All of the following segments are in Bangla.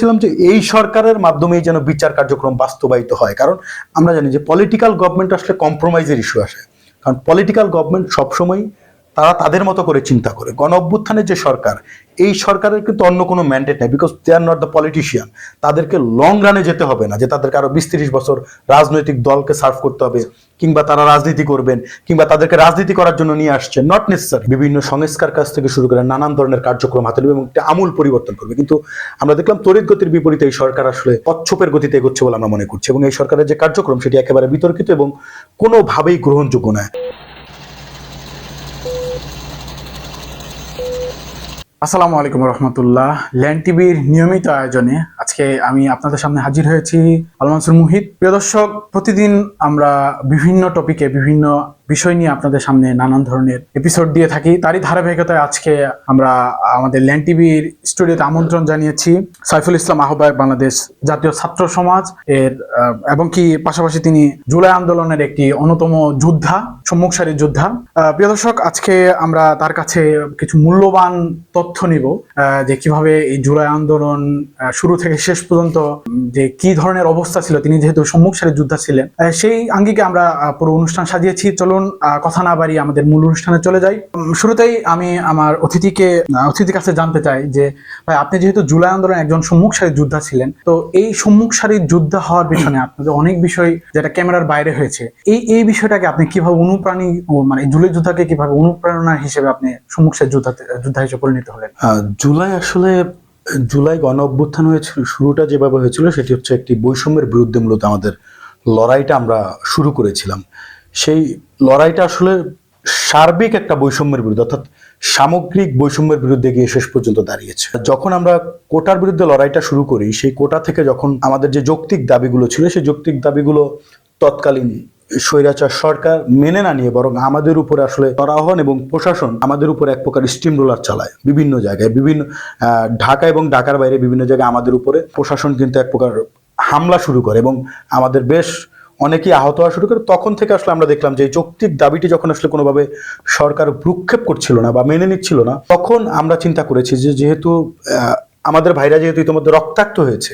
ছিলাম যে এই সরকারের মাধ্যমেই যেন বিচার কার্যক্রম বাস্তবায়িত হয়। কারণ আমরা জানি যে পলিটিক্যাল গভর্নমেন্ট আসলে কম্প্রোমাইজের ইস্যু আসে। কারণ পলিটিক্যাল গভর্নমেন্ট সবসময় তারা তাদের মতো করে চিন্তা করে। গণ অভ্যুত্থানের যে সরকার, এই সরকারের কিন্তু অন্য কোনো ম্যান্ডেট নেই because they are not the politician তাদেরকে লং রানে যেতে হবে না, যে তাদেরকে আরও বিশ তিরিশ বছর রাজনৈতিক দলকে সার্ভ করতে হবে, কিংবা তারা রাজনীতি করবেন, কিংবা তাদেরকে রাজনীতি করার জন্য নিয়ে আসছে নট নেসেসারি বিভিন্ন সংস্কার কাজ থেকে শুরু করে নানান ধরনের কার্যক্রম হাতে নেবে এবং একটা আমূল পরিবর্তন করবে। কিন্তু আমরা দেখলাম তড়িৎ গতির বিপরীতে এই সরকার আসলে কচ্ছপের গতিতে এগোচ্ছে বলে আমরা মনে করছি এবং এই সরকারের যে কার্যক্রম সেটি একেবারে বিতর্কিত এবং কোনোভাবেই গ্রহণযোগ্য নয়। আসসালামু আলাইকুম রহমতুল্লাহ। ল্যান্ড টিভির নিয়মিত আয়োজনে আজকে আমি আপনাদের সামনে হাজির হয়েছি আলমানসুর মুহিত। প্রিয় দর্শক, প্রতিদিন আমরা বিভিন্ন টপিকে বিভিন্ন বিষয় নিয়ে আপনাদের সামনে নানান ধরনের এপিসোড দিয়ে থাকি। তারই ধারাবাহিকতায় আজকে আমরা আমাদের ল্যান্ড টিভির স্টুডিওতে আমন্ত্রণ জানিয়েছি সাইফুল ইসলাম আহ্বায়ক বাংলাদেশ জাতীয় ছাত্র সমাজ। এর এবং কি পাশাপাশি তিনি জুলাই আন্দোলনের একটি অন্যতম যোদ্ধা সম্মুখ সারির যোদ্ধা প্রিয় দর্শক, আজকে আমরা তার কাছে কিছু মূল্যবান তথ্য নিব যে কীভাবে এই জুলাই আন্দোলন শুরু থেকে শেষ পর্যন্ত যে কি ধরনের অবস্থা ছিল, তিনি যেহেতু সম্মুখ সারির যোদ্ধা ছিলেন সেই আঙ্গিকে আমরা পুরো অনুষ্ঠান সাজিয়েছি। চলুন কথা না বাড়িয়ে আমাদের মূল অনুষ্ঠানে চলে যাই। শুরুতেই আমি আমার অতিথিকে অতিথির কাছে জানতে চাই যে, ভাই, আপনি যেহেতু জুলাই আন্দোলনের একজন সম্মুখ সারির যোদ্ধা ছিলেন, তো এই সম্মুখ সারির যোদ্ধা হওয়ার পিছনে আপনাদের অনেক বিষয় যেটা ক্যামেরার বাইরে হয়েছে, এই এই বিষয়টাকে আপনি কীভাবে অনুপ্রাণী মানে জুলাই যোদ্ধাকে কীভাবে অনুপ্রেরণা হিসেবে আপনি সম্মুখ সারির যোদ্ধা যোদ্ধা হিসেবে পরিণত হলেন? জুলাই আসলে, জুলাই গণ অভ্যুত্থান হয়েছিল, শুরুটা যেভাবে হয়েছিল, সেটি হচ্ছে একটি বৈষম্যের বিরুদ্ধে মূলত আমাদের লড়াইটা আমরা শুরু করেছিলাম। সেই লড়াইটা আসলে সার্বিক একটা বৈষম্যের বিরুদ্ধে, অর্থাৎ সামগ্রিক বৈষম্যের বিরুদ্ধে গিয়ে শেষ পর্যন্ত দাঁড়িয়েছে। যখন আমরা কোটার বিরুদ্ধে লড়াইটা শুরু করি, সেই কোটা থেকে যখন আমাদের যে যৌক্তিক দাবিগুলো ছিল, সেই যৌক্তিক দাবিগুলো তৎকালীন স্বৈরাচার সরকার মেনে না নিয়ে বরং আমাদের উপরে আসলে তরাহন এবং প্রশাসন আমাদের উপরে এক প্রকার স্টিম রোলার চালায় বিভিন্ন জায়গায়। বিভিন্ন ঢাকা এবং ঢাকার বাইরে বিভিন্ন জায়গায় আমাদের উপরে প্রশাসন কিন্তু এক প্রকার হামলা শুরু করে এবং আমাদের বেশ অনেকেই আহত হওয়া শুরু করে, তখন থেকে আসলে আমরা দেখলাম যে যৌক্তিক দাবিটি যখন আসলে কোনোভাবে সরকার ভ্রুক্ষেপ করছিল না বা মেনে নিচ্ছিল না, তখন আমরা চিন্তা করেছি যে যেহেতু আমাদের ভাইরা যেহেতু ইতিমধ্যে রক্তাক্ত হয়েছে,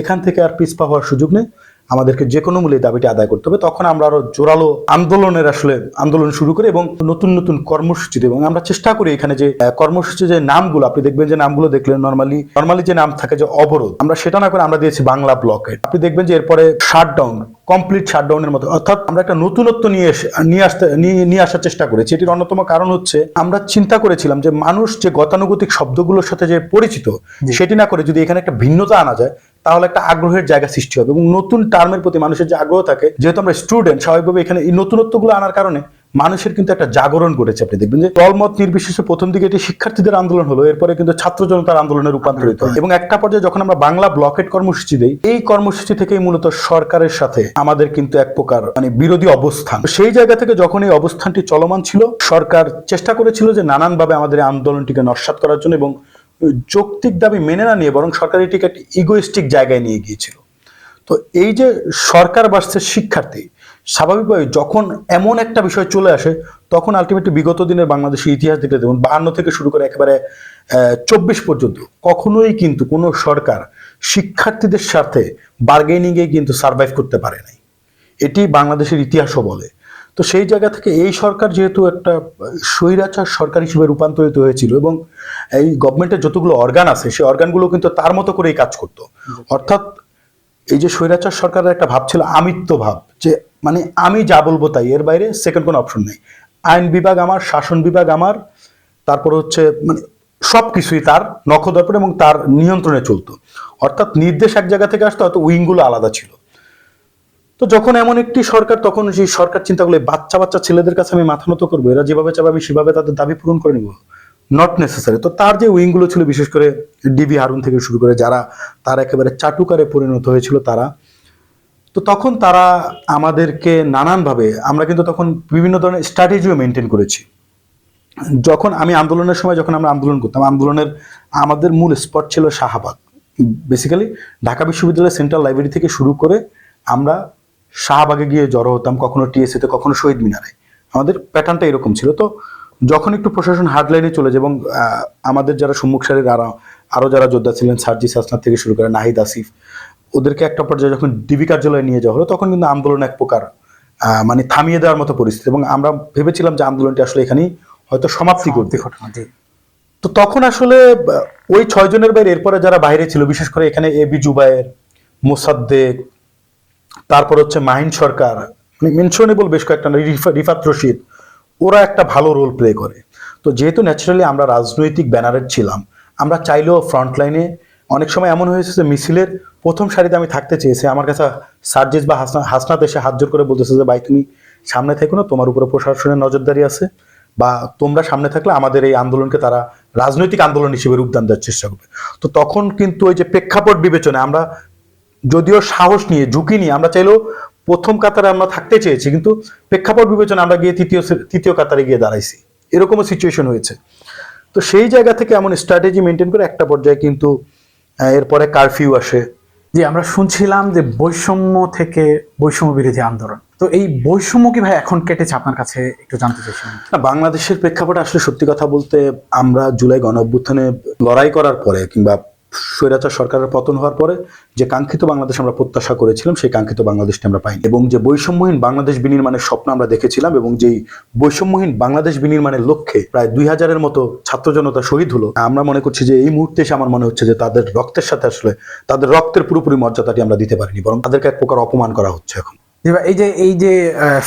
এখান থেকে আর পিছপা হওয়ার সুযোগ নেই। আমাদেরকে যে কোনো মূল্যে দাবিটি আদায় করতে হবে। তখন আমরা আরও জোরালো আন্দোলনের আসলে আন্দোলন শুরু করি এবং নতুন নতুন কর্মসূচি। এবং আমরা চেষ্টা করি এখানে যে কর্মসূচি যে নামগুলো আপনি দেখবেন যে নামগুলো দেখলেন নর্মালি নর্মালি যে নাম থাকে যে অবরোধ আমরা সেটা না করে আমরা দিয়েছি বাংলা ব্লকে আপনি দেখবেন যে এরপরে শাটডাউন কমপ্লিট শাটডাউনের মতো অর্থাৎ আমরা একটা নতুনত্ব নিয়ে এসে- নিয়ে আসতে নিয়ে নিয়ে আসার চেষ্টা করেছি। এটির অন্যতম কারণ হচ্ছে আমরা চিন্তা করেছিলাম যে মানুষ যে গতানুগতিক শব্দগুলোর সাথে যে পরিচিত সেটি না করে যদি এখানে একটা ভিন্নতা আনা যায় তাহলে একটা আগ্রহের জায়গা সৃষ্টি হবে এবং নতুন টার্মের প্রতি মানুষের যে আগ্রহ থাকে, যেহেতু আমরা স্টুডেন্ট, স্বাভাবিকভাবে এখানে এই নতুনত্বগুলো আনার কারণে মানুষের কিন্তু একটা জাগরণ ঘটেছে আপনি দেখবেন যে দলমত নির্বিশেষে প্রথম দিকে এটি শিক্ষার্থীদের আন্দোলন হলো, এরপরে কিন্তু ছাত্র জনতার আন্দোলনে রূপান্তরিত হয়। এবং একটা পর্যায়ে যখন আমরা বাংলা ব্লকেট কর্মসূচি দেই, এই কর্মসূচি থেকেই মূলত সরকারের সাথে আমাদের কিন্তু এক প্রকার মানে বিরোধী অবস্থান। সেই জায়গা থেকে যখন এই অবস্থানটি চলমান ছিল, সরকার চেষ্টা করেছিল যে নানানভাবে আমাদের আন্দোলনটিকে নস্বাত করার জন্য এবং যৌক্তিক দাবি মেনে না নিয়ে বরং সরকার এটিকে একটি ইগোইস্টিক জায়গায় নিয়ে গিয়েছিল। তো এই যে সরকার বাসছে শিক্ষার্থী, স্বাভাবিকভাবে যখন এমন একটা বিষয় চলে আসে, তখন আলটিমেটলি বিগত দিনের বাংলাদেশের ইতিহাস দেখলে দেখুন, বাহান্ন থেকে শুরু করে একেবারে চব্বিশ পর্যন্ত কখনোই কিন্তু কোনো সরকার শিক্ষার্থীদের সাথে বার্গেনিংয়ে কিন্তু সার্ভাইভ করতে পারে নাই। এটি বাংলাদেশের ইতিহাসও বলে। তো সেই জায়গা থেকে এই সরকার যেহেতু একটা স্বৈরাচার সরকার হিসেবে রূপান্তরিত হয়েছিল এবং এই গভর্নমেন্টের যতগুলো অর্গান আছে, সেই অর্গানগুলো কিন্তু তার মতো করেই কাজ করতো। অর্থাৎ এই যে স্বৈরাচার সরকারের একটা ভাব ছিল আমিত্ব ভাব, যে মানে আমি যা বলব তাই, এর বাইরে সেকেন্ড কোনো অপশন নেই। আইন বিভাগ আমার, শাসন বিভাগ আমার, তারপর হচ্ছে মানে সব কিছুই তার নখদর্পণ এবং তার নিয়ন্ত্রণে চলতো। অর্থাৎ নির্দেশ এক জায়গা থেকে আসতো, হয়তো উইংগুলো আলাদা ছিল। তো যখন এমন একটি সরকার, তখন সেই সরকার চিন্তা করলে বাচ্চা বাচ্চা ছেলেদের কাছে আমি মাথা নত করব, এরা যেভাবে চাবে আমি সেভাবে তাদের দাবি পূরণ করে নিব। নট নেসেসারি তো তার যে উইংগুলো ছিল, বিশেষ করে ডিবি হারুন থেকে শুরু করে যারা তার একেবারে চাটুকারে পরিণত হয়েছিল তারা, তো তখন তারা আমাদেরকে নানানভাবে, আমরা কিন্তু তখন বিভিন্ন ধরনের স্ট্র্যাটেজিও মেনটেন করেছি। যখন আমি আন্দোলনের সময় যখন আমরা আন্দোলন করতাম, আন্দোলনের আমাদের মূল স্পট ছিল শাহবাগ। বেসিক্যালি ঢাকা বিশ্ববিদ্যালয়ের সেন্ট্রাল লাইব্রেরি থেকে শুরু করে আমরা শাহবাগে গিয়ে জড়ো হতাম কখনো টিএসসিতে কখনো শহীদ মিনারে। আমাদের প্যাটার্নটা এরকম ছিল। তো যখন একটু প্রশাসন হার্ডলাইনে চলে যায় এবং আমাদের যারা সম্মুখ সারির আরা আরও যারা যোদ্ধা ছিলেন সার্জিস আসনাথ থেকে শুরু করে নাহিদ আসিফ ওদেরকে একটা পর্যায়ে যখন ডিবি কার্যালয়ে নিয়ে যাওয়া হলো তখন কিন্তু আন্দোলন এক প্রকার আহ, মানে থামিয়ে দেওয়ার মতো পরিস্থিতি। এবং আমরা ভেবেছিলাম যে আন্দোলনটি আসলে এখানেই হয়তো সমাপ্তি করবে। ঘটনাটি তো তখন আসলে ওই ছয় জনের বাইরে এরপরে যারা বাইরে ছিল বিশেষ করে এখানে এবি জুবায়ের মোসাদ্দেক তারপর হচ্ছে মাহিন সরকার মানে মেনশনেবল বেশ কয়েকটা রিফাত রশিদ, ওরা একটা ভালো রোল প্লে করে। তো যেহেতু ন্যাচারালি আমরা রাজনৈতিক ব্যানারের ছিলাম, আমরা চাইলেও ফ্রন্ট লাইনে অনেক সময় এমন হয়েছে যে মিছিলের প্রথম সারিতে আমি থাকতে চেয়েছি। আমার কাছে সার্জিস বা হাসনা, হাসনাত এসে হাত জোর করে বলতেছে যে, ভাই, তুমি সামনে থেকো না, তোমার উপরে প্রশাসনের নজরদারি আছে বা তোমরা সামনে থাকলে আমাদের এই আন্দোলনকে তারা রাজনৈতিক আন্দোলন হিসেবে রূপদান দেওয়ার চেষ্টা করবে। তো তখন কিন্তু ওই যে প্রেক্ষাপট বিবেচনায় আমরা যদিও সাহস নিয়ে, ঝুঁকি নিয়ে, আমরা চাইলেও প্রথম কাতারে আমরা থাকতে চেয়েছি, কিন্তু প্রেক্ষাপট বিবেচনা আমরা গিয়ে তৃতীয় তৃতীয় কাতারে গিয়ে দাঁড়াইছি। এরকমও সিচুয়েশন হয়েছে। তো সেই জায়গা থেকে এমন স্ট্র্যাটেজি মেনটেন করে একটা পর্যায়ে কিন্তু এরপরে কারফিউ আসে। জি আমরা শুনছিলাম যে বৈষম্য থেকে বৈষম্য বিরোধী আন্দোলন। তো এই বৈষম্য কি ভাই এখন কেটেছে? আপনার কাছে একটু জানতে চাইছি না, বাংলাদেশের প্রেক্ষাপটে আসলে সত্যি কথা বলতে আমরা জুলাই গণ অভ্যুত্থানে লড়াই করার পরে কিংবা স্বৈরাচার সরকারের পতন হওয়ার পরে যে কাঙ্ক্ষিত বাংলাদেশ আমরা প্রত্যাশা করেছিলাম, সেই কাঙ্ক্ষিত বাংলাদেশটি আমরা পাইনি। এবং যে বৈষম্যহীন বাংলাদেশ বিনির্মাণের স্বপ্ন আমরা দেখেছিলাম এবং যেই বৈষম্যহীন বাংলাদেশ বিনির্মাণের লক্ষ্যে প্রায় দুই হাজারের মতো ছাত্র জনতা শহীদ হলো, আমরা মনে করছি যে এই মুহূর্তে এসে আমার মনে হচ্ছে যে তাদের রক্তের সাথে আসলে তাদের রক্তের পুরোপুরি মর্যাদাটি আমরা দিতে পারিনি, বরং তাদেরকে এক প্রকার অপমান করা হচ্ছে এখন। এই যে এই যে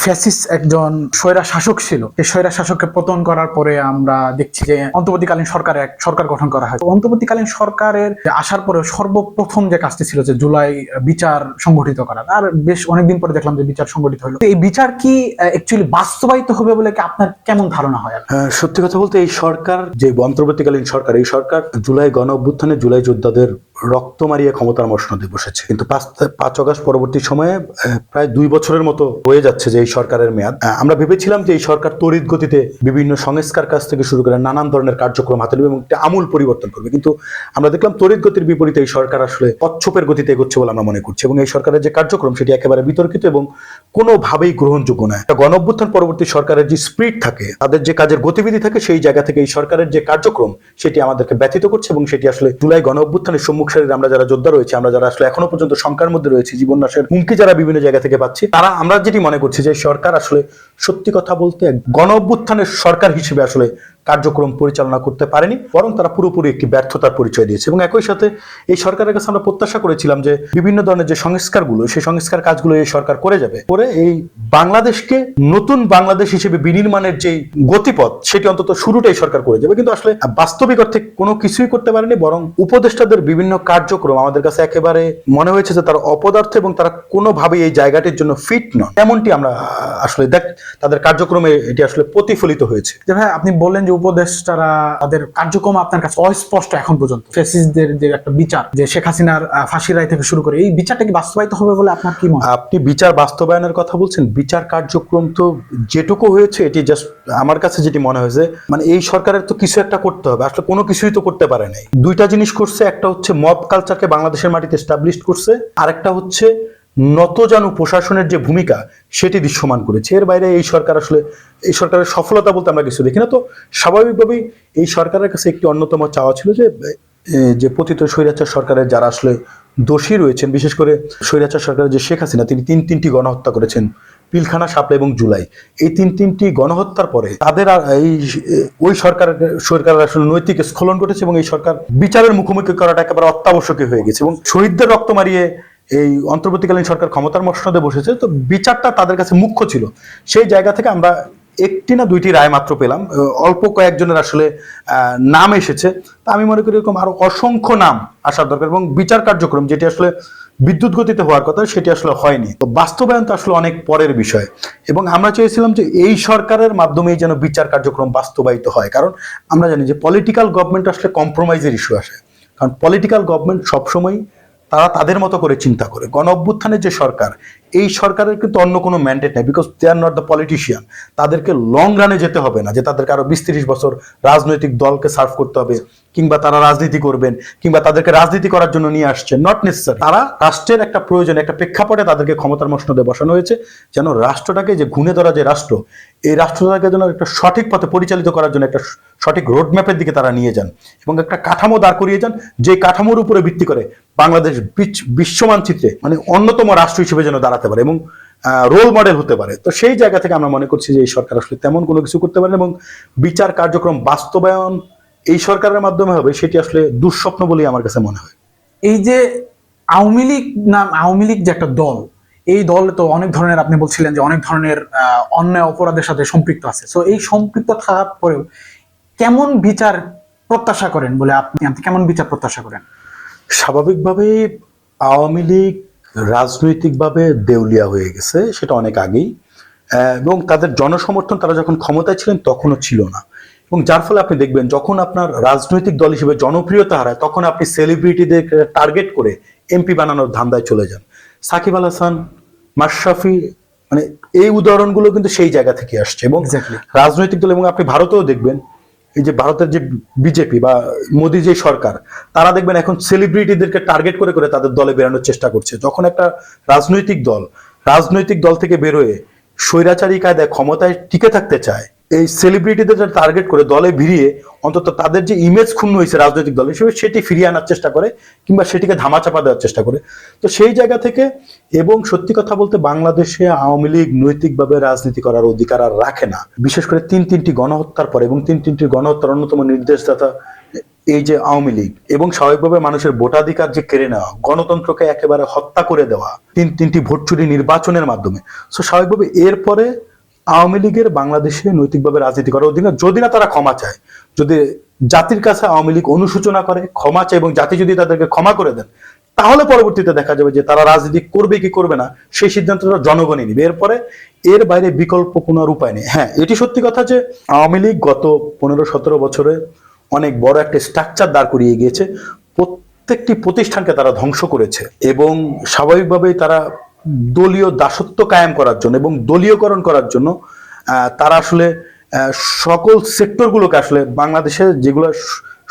ফ্যাসিস একজন স্বৈরা শাসক ছিল এই স্বৈরা শাসককে পতন করার পরে আমরা দেখছি যে অন্তর্বর্তীকালীন সরকার এক সরকার গঠন করা হয়। অন্তর্বর্তীকালীন সরকারের আসার পরে সর্বপ্রথম যে কাজটি ছিল যে জুলাই বিচার সংগঠিত করা। আর বেশ অনেকদিন পরে দেখলাম যে বিচার সংগঠিত হলো। এই বিচার কি অ্যাকচুয়ালি বাস্তবায়িত হবে বলে কি আপনার কেমন ধারণা হয়? হ্যাঁ, সত্যি কথা বলতে এই সরকার যে অন্তর্বর্তীকালীন সরকার এই সরকার জুলাই গণ অভ্যুত্থানে জুলাই যোদ্ধাদের রক্ত মারিয়ে ক্ষমতার মসনদে বসেছে। কিন্তু পাঁচ পাঁচ অগস্ট পরবর্তী সময়ে প্রায় দুই বছরের মতো হয়ে যাচ্ছে যে এই সরকারের মেয়াদ। আমরা ভেবেছিলাম যে এই সরকার তড়িৎ গতিতে বিভিন্ন সংস্কার কাজ থেকে শুরু করে নানান ধরনের কার্যক্রম হাতে নেবে এবং একটা আমূল পরিবর্তন করবে। কিন্তু আমরা দেখলাম তড়িৎ গতির বিপরীতে এই সরকার আসলে কচ্ছপের গতিতে এগোচ্ছে বলে আমরা মনে করছি এবং এই সরকারের যে কার্যক্রম সেটি একেবারে বিতর্কিত এবং কোনোভাবেই গ্রহণযোগ্য নয়। একটা গণ অভ্যুত্থান পরবর্তী সরকারের যে স্পিড থাকে, তাদের যে কাজের গতিবিধি থাকে, সেই জায়গা থেকে এই সরকারের যে কার্যক্রম, সেটি আমাদেরকে ব্যথিত করছে এবং সেটি আসলে জুলাই গণ অভ্যুত্থানের সম্মুখ সারির আমরা যারা যোদ্ধা রয়েছে, আমরা যারা আসলে এখনও পর্যন্ত সংখ্যার মধ্যে রয়েছে জীবন নাশের হুমকি যারা বিভিন্ন জায়গা থেকে পাচ্ছি, তারা আমরা যেটি মনে করছি যে সরকার আসলে সত্যি কথা বলতে গণ অভ্যুত্থানের সরকার হিসেবে আসলে কার্যক্রম পরিচালনা করতে পারেনি, বরং তারা পুরোপুরি একটি ব্যর্থতার পরিচয় দিয়েছে। এবং একই সাথে এই সরকারের কাছে আমরা প্রত্যাশা করেছিলাম যে বিভিন্ন ধরনের যে সংস্কারগুলো, সেই সংস্কার কাজগুলো এই সরকার করে যাবে। করে এই বাংলাদেশকে নতুন বাংলাদেশ হিসেবে বিনির্মাণের যে গতিপথ, সেটি অন্তত শুরুটাই সরকার করে যাবে। কিন্তু আসলে বাস্তবিক অর্থে কোনো কিছুই করতে পারেনি, বরং উপদেষ্টাদের বিভিন্ন কার্যক্রম আমাদের কাছে একেবারে মনে হয়েছে যে তারা অপদার্থ এবং তারা কোনোভাবেই এই জায়গাটির জন্য ফিট নয়। এমনটি আমরা আসলে দেখ, তাদের কার্যক্রমে এটি আসলে প্রতিফলিত হয়েছে। যে ভাই, আপনি বললেন যে উপদেষ্টারা তাদের কার্যক্রম আপনার কাছে অস্পষ্ট এখন পর্যন্ত। ফ্যাসিস্টদের যে একটা বিচার, যে শেখ হাসিনার ফাঁসির রায় থেকে শুরু করে, এই বিচারটা কি বাস্তবায়িত হবে বলে আপনার কি মনে আপনি বিচার বাস্তবায়নের কথা বলছেন, বিচার কার্যক্রম তো যেটুকু হয়েছে, এটি জাস্ট আমার কাছে যেটি মনে হয়েছে মানে এই সরকারের তো কিছু একটা করতে হবে, আসলে কোনো কিছুই তো করতে পারে নাই। দুইটা জিনিস করছে, একটা হচ্ছে মব কালচারকে বাংলাদেশের মাটিতে এস্টাবলিশ করছে, আরেকটা হচ্ছে নতজানু প্রশাসনের যে ভূমিকা, সেটি দৃশ্যমান করেছে। এর বাইরে এই সরকার আসলে, এই সরকারের সফলতা বলতে আমরা কিছু দেখি না। তো স্বাভাবিকভাবেই এই সরকারের কাছে একটি অন্যতম চাওয়া ছিল যে যে পতিত স্বৈরাচার সরকারের যারা আসলে দোষী রয়েছেন, বিশেষ করে স্বৈরাচার সরকারের যে শেখ হাসিনা, তিনি তিন তিনটি গণহত্যা করেছেন, পিলখানা, শাপলা এবং জুলাই। এই তিন তিনটি গণহত্যার পরে তাদের এই ওই সরকার, সরকারের আসলে নৈতিক স্খলন ঘটেছে এবং এই সরকার বিচারের মুখোমুখি করাটা একেবারে অত্যাবশ্যকীয় হয়ে গেছে এবং শহীদদের রক্ত মারিয়ে এই অন্তর্বর্তীকালীন সরকার ক্ষমতার মসনদে বসেছে, তো বিচারটা তাদের কাছে মুখ্য ছিল। সেই জায়গা থেকে আমরা একটি না দুইটি রায় মাত্র পেলাম। অল্প কয়েকজনের আসলে নাম এসেছে। তা আমি মনে করি এরকম আরও অসংখ্য নাম আসার দরকার এবং বিচার কার্যক্রম যেটি আসলে বিদ্যুৎ গতিতে হওয়ার কথা, সেটি আসলে হয়নি। তো বাস্তবায়ন তো আসলে অনেক পরের বিষয়। এবং আমরা চেয়েছিলাম যে এই সরকারের মাধ্যমেই যেন বিচার কার্যক্রম বাস্তবায়িত হয়। কারণ আমরা জানি যে পলিটিক্যাল গভর্নমেন্ট আসলে কম্প্রোমাইজের ইস্যু আসে। কারণ পলিটিক্যাল গভর্নমেন্ট সবসময় তারা তাদের মতো করে চিন্তা করে। গণ অভ্যুত্থানের যে সরকার এই সরকারের কিন্তু অন্য কোনো ম্যান্ডেট নেই because they are not the politician তাদেরকে লং রানে যেতে হবে না, যে তাদেরকে আরও বিশ তিরিশ বছর রাজনৈতিক দলকে সার্ভ করতে হবে, কিংবা তারা রাজনীতি করবেন, কিংবা তাদেরকে রাজনীতি করার জন্য নিয়ে আসছে নট নেসেসারি তারা রাষ্ট্রের একটা প্রয়োজন একটা প্রেক্ষাপটে তাদেরকে ক্ষমতার মসনদে বসানো হয়েছে, যেন রাষ্ট্রটাকে যে ঘুণে ধরা যে রাষ্ট্র, এই রাষ্ট্রটাকে যেন একটা সঠিক পথে পরিচালিত করার জন্য একটা সঠিক রোডম্যাপের দিকে তারা নিয়ে যান, এবং একটা কাঠামো দাঁড় করিয়ে যান, যে কাঠামোর উপরে ভিত্তি করে বাংলাদেশ বিশ্ব মানচিত্রে মানে অন্যতম রাষ্ট্র হিসেবে যেন দাঁড়াতে পারে এবং রোল মডেল হতে পারে। তো সেই জায়গা থেকে আমরা মনে করছি যে এই সরকার আসলে তেমন কোনো কিছু করতে পারে এবং বিচার কার্যক্রম বাস্তবায়ন এই সরকারের মাধ্যমে হবে সেটি আসলে দুঃস্বপ্ন বলেই আমার কাছে মনে হয়। এই যে আওয়ামী লীগ নাম আওয়ামী লীগ যে একটা দল এই দল তো অনেক ধরনের আপনি বলছিলেন যে অনেক ধরনের অন্যায় অপরাধের সাথে সম্পৃক্ত আছে। সো এই সম্পৃক্ত থাকার পরেও কেমন বিচার প্রত্যাশা করেন বলে আপনি আপনি কেমন বিচার প্রত্যাশা করেন? স্বাভাবিকভাবেই আওয়ামী লীগ রাজনৈতিকভাবে দেউলিয়া হয়ে গেছে সেটা অনেক আগেই। এবং তাদের জনসমর্থন তারা যখন ক্ষমতায় ছিলেন তখনও ছিল না। এবং যার ফলে আপনি দেখবেন যখন আপনার রাজনৈতিক দল হিসেবে জনপ্রিয়তা হারায় তখন আপনি সেলিব্রিটিদের টার্গেট করে এমপি বানানোর ধান্দায় চলে যান। সাকিব আল হাসান মাশরাফি মানে এই উদাহরণগুলো কিন্তু সেই জায়গা থেকে আসছে। এবং রাজনৈতিক দল এবং আপনি ভারতেও দেখবেন এই যে ভারতের যে বিজেপি বা মোদি যে সরকার, তারা দেখবেন এখন সেলিব্রিটিদেরকে টার্গেট করে করে তাদের দলে বেরানোর চেষ্টা করছে। যখন একটা রাজনৈতিক দল রাজনৈতিক দল থেকে বেরোয়, স্বৈরাচারী কায়দায় ক্ষমতায় টিকে থাকতে চায় এই সেলিব্রিটিদের টার্গেট করে দলে ভিড়িয়ে অন্তত তাদের যে ইমেজ ক্ষুণ্ণ হয়েছে রাজনৈতিক দল, হিসেবে সেটি ফিরিয়ে আনার চেষ্টা করে কিংবা সেটিকে ধামাচাপা দেওয়ার চেষ্টা করে। তো সেই জায়গা থেকে এবং সত্যি কথা বলতে বাংলাদেশে আওয়ামী লীগ নৈতিকভাবে রাজনীতি করার অধিকার আর রাখে না। বিশেষ করে তিন তিনটি গণহত্যার পর এবং তিন তিনটি গণহত্যার অন্যতম নির্দেশদাতা এই যে আওয়ামী লীগ এবং স্বাভাবিকভাবে মানুষের ভোটাধিকার যে কেড়ে নেওয়া, গণতন্ত্রকে একেবারে হত্যা করে দেওয়া, তিন তিনটি ভোট চুরি নির্বাচনের মাধ্যমে। সো স্বাভাবিকভাবে এরপরে আওয়ামী লীগের বাংলাদেশে নৈতিকভাবে রাজনীতি করার অধিকার যদি না তারা ক্ষমা চায়। যদি জাতির কাছে আওয়ামী লীগ অনুশোচনা করে, ক্ষমা চায় এবং জাতি যদি তাদেরকে ক্ষমা করে দেন, তাহলে পরবর্তীতে দেখা যাবে যে তারা রাজনীতি করবে কি করবে না, সেই সিদ্ধান্তটা জনগণই নিবে। এরপরে এর বাইরে বিকল্প কোনো উপায় নেই। হ্যাঁ এটি সত্যি কথা যে আওয়ামী লীগ গত পনেরো সতেরো বছরে অনেক বড় একটা স্ট্রাকচার দাঁড় করিয়ে গিয়েছে। প্রত্যেকটি প্রতিষ্ঠানকে তারা ধ্বংস করেছে এবং স্বাভাবিকভাবেই তারা দলীয় দাসত্ব কায়েম করার জন্য এবং দলীয়করণ করার জন্য তারা আসলে সকল সেক্টরগুলোকে আসলে বাংলাদেশে যেগুলো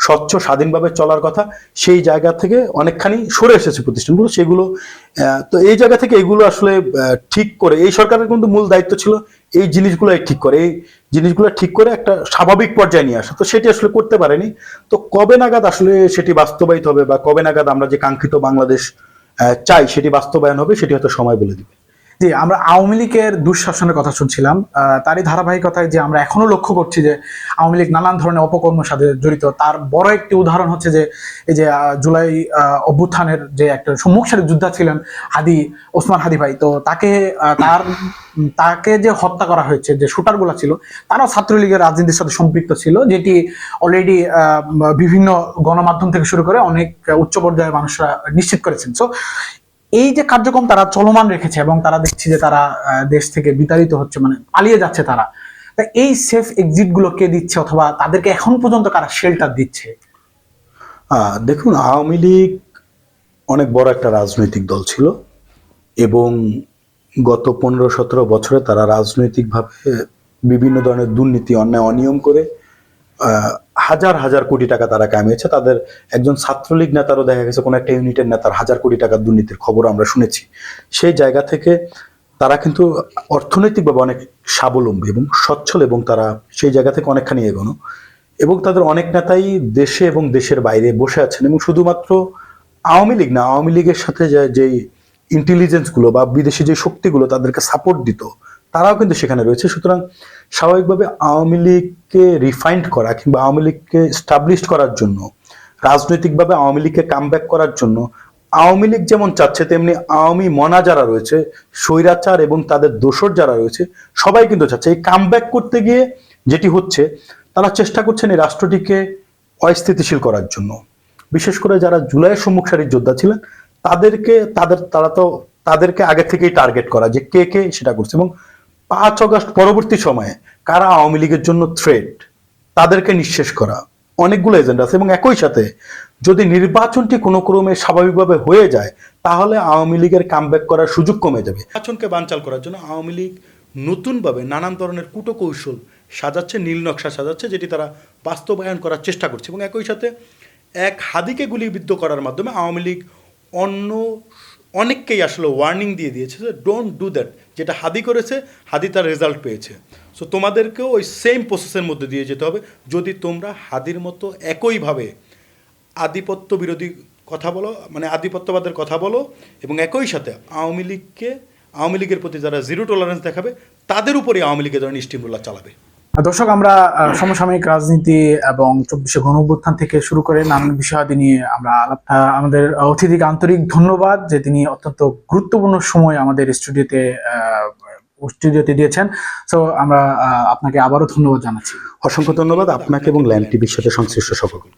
স্বচ্ছ, স্বাধীনভাবে চলার কথা, সেই জায়গা থেকে অনেকখানি সরে এসেছে প্রতিষ্ঠানগুলো, সেগুলো তো এই জায়গা থেকে এগুলো আসলে ঠিক করে, এই সরকারের কিন্তু মূল দায়িত্ব ছিল এই জিনিসগুলো ঠিক করে, এই জিনিসগুলো ঠিক করে একটা স্বাভাবিক পর্যায়ে নিয়ে আসা, তো সেটি আসলে করতে পারেনি। তো কবে নাগাদ আসলে সেটি বাস্তবায়িত হবে বা কবে নাগাদ আমরা যে কাঙ্ক্ষিত বাংলাদেশ চাই সেটি বাস্তবায়ন হবে সেটি হয়তো সময় বলে দিবে। জি, আমরা আওয়ামী লীগের দুঃশাসনের কথা শুনছিলাম। তারই ধারাবাহিকতায় যে আমরা এখনও লক্ষ্য করছি যে আওয়ামী লীগ নানান ধরনের অপকর্মের সাথে জড়িত। তার বড় একটি উদাহরণ হচ্ছে যে এই যে জুলাই অভ্যুত্থানের যে একটা সম্মুখ সারির যোদ্ধা ছিলেন হাদি, ওসমান হাদি ভাই। তো তাকে তার, তাকে যে হত্যা করা হয়েছে, যে শুটারগুলো ছিল, তারাও ছাত্রলীগের রাজনীতির সাথে সম্পৃক্ত ছিল, যেটি অলরেডি বিভিন্ন গণমাধ্যম থেকে শুরু করে অনেক উচ্চ পর্যায়ের মানুষরা নিশ্চিত করেছেন। সো এই যে কার্যক্রম তারা চলমান রেখেছে এবং তারা দেখছি যে তারা দেশ থেকে বিতাড়িত হচ্ছে মানে পালিয়ে যাচ্ছে তারা, তা এই সেফ এক্সিটগুলো কে দিচ্ছে অথবা তাদেরকে এখন পর্যন্ত কারা শেল্টার দিচ্ছে? দেখুন, আওয়ামী লীগ অনেক বড় একটা রাজনৈতিক দল ছিল এবং গত পনেরো সতেরো বছরে তারা রাজনৈতিকভাবে বিভিন্ন ধরনের দুর্নীতি, অন্যায়, অনিয়ম করে হাজার হাজার কোটি টাকা তারা কামিয়েছে। তাদের একজন ছাত্রলীগ নেতারও দেখা গেছে, কোনো একটা ইউনিটের নেতার হাজার কোটি টাকার দুর্নীতির খবর আমরা শুনেছি। সেই জায়গা থেকে তারা কিন্তু অর্থনৈতিকভাবে অনেক স্বাবলম্বী এবং সচ্ছল এবং তারা সেই জায়গা থেকে অনেকখানি এগোনো। এবং তাদের অনেক নেতাই দেশে এবং দেশের বাইরে বসে আছেন এবং শুধুমাত্র আওয়ামী লীগ না, আওয়ামী লীগের সাথে যেই ইন্টেলিজেন্সগুলো বা বিদেশি যে শক্তিগুলো তাদেরকে সাপোর্ট দিত, তারাও কিন্তু সেখানে রয়েছে। সুতরাং স্বাভাবিকভাবে আওয়ামী লীগকে রিফাইন্ড করা কিংবা আওয়ামী লীগকে স্টাবলিশড করার জন্য, রাজনৈতিকভাবে আওয়ামী লীগকে কামব্যাক করার জন্য, আওয়ামী লীগ যেমন চাচ্ছে, তেমনি আওয়ামী মনা যারা রয়েছে, স্বৈরাচার এবং তাদের দোসর যারা রয়েছে, সবাই কিন্তু চাচ্ছে। এই কামব্যাক করতে গিয়ে যেটি হচ্ছে, তারা চেষ্টা করছেন এই রাষ্ট্রটিকে অস্থিতিশীল করার জন্য। বিশেষ করে যারা জুলাইয়ের সম্মুখ সারির যোদ্ধা ছিলেন, তাদেরকে, তাদের, তারা তো তাদেরকে আগে থেকেই টার্গেট করা যে কে কে সেটা করছে এবং পাঁচ অগস্ট পরবর্তী সময়ে কারা আওয়ামী লীগের জন্য থ্রেট তাদেরকে নিঃশেষ করা, অনেকগুলো এজেন্ডা আছে এবং একই সাথে যদি নির্বাচনটি কোনো ক্রমে স্বাভাবিকভাবে হয়ে যায়, তাহলে আওয়ামী লীগের কামব্যাক করার সুযোগ কমে যাবে। নির্বাচনকে বানচাল করার জন্য আওয়ামী লীগ নতুনভাবে নানান ধরনের কূটকৌশল সাজাচ্ছে, নীল নকশা সাজাচ্ছে, যেটি তারা বাস্তবায়ন করার চেষ্টা করছে এবং একই সাথে এক হাদিকে গুলিবিদ্ধ করার মাধ্যমে আওয়ামী লীগ অন্য অনেককেই আসলে ওয়ার্নিং দিয়ে দিয়েছে যে ডোন্ট ডু দ্যাট যেটা হাদি করেছে, হাদি তার রেজাল্ট পেয়েছে। সো তোমাদেরকেও ওই সেম প্রসেসের মধ্যে দিয়ে যেতে হবে। যদি তোমরা হাদির মতো একইভাবে আধিপত্য বিরোধী কথা বলো মানে আধিপত্যবাদের কথা বলো এবং একই সাথে আওয়ামী লীগকে, আওয়ামী লীগের প্রতি যারা জিরো টলারেন্স দেখাবে, তাদের উপরে আওয়ামী লীগের ধরনের স্টিমুলার চালাবে। দর্শক, আমরা সমসাময়িক রাজনীতি এবং চব্বিশে গণ অভ্যুত্থান থেকে শুরু করে নানান বিষয়াদি নিয়ে আমরা আলাপ আমাদের অতিথিকে আন্তরিক ধন্যবাদ যে তিনি অত্যন্ত গুরুত্বপূর্ণ সময় আমাদের স্টুডিওতে স্টুডিওতে দিয়েছেন। তো আমরা আপনাকে আবারও ধন্যবাদ জানাচ্ছি। অসংখ্য ধন্যবাদ আপনাকে এবং ল্যান্ড টিভির সাথে সংশ্লিষ্ট সকলকে।